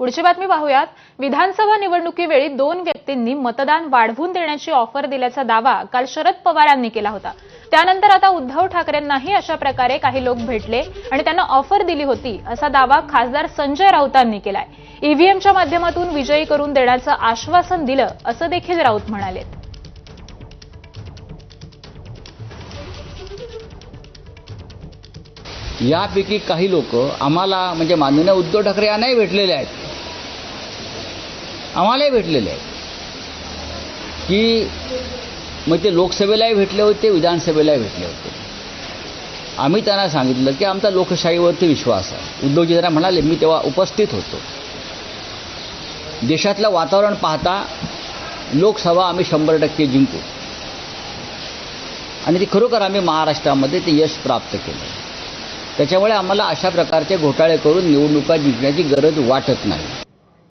पुढची बातमी पाहूयात. विधानसभा निवडणुकीवेळी दोन व्यक्तींनी मतदान वाढवून देण्याची ऑफर दिल्याचा दावा काल शरद पवार यांनी केला होता. त्यानंतर आता उद्धव ठाकरेंनाही अशा प्रकारे काही लोक भेटले आणि त्यांना ऑफर दिली होती असा दावा खासदार संजय राऊतांनी केलाय. ईव्हीएमच्या माध्यमातून विजयी करून देण्याचं आश्वासन दिलं असं देखील राऊत म्हणाले यापैकी काही लोक आम्हाला म्हणजे माननीय उद्धव ठाकरे यांनाही भेटलेले आहेत. आम्हालाही भेटलेले आहेत. की मग ते लोकसभेलाही भेटले होते विधानसभेलाही भेटले होते. आम्ही त्यांना सांगितलं की आमचा लोकशाहीवरती विश्वास आहे. उद्धवजी जरा म्हणाले मी तेव्हा उपस्थित होतो. देशातलं वातावरण पाहता लोकसभा आम्ही शंभर टक्के जिंकू. आणि ते खरोखर आम्ही महाराष्ट्रामध्ये ते यश प्राप्त केलं. त्याच्यामुळे आम्हाला अशा प्रकारचे घोटाळे करून निवडणुका जिंकण्याची गरज वाटत नाही.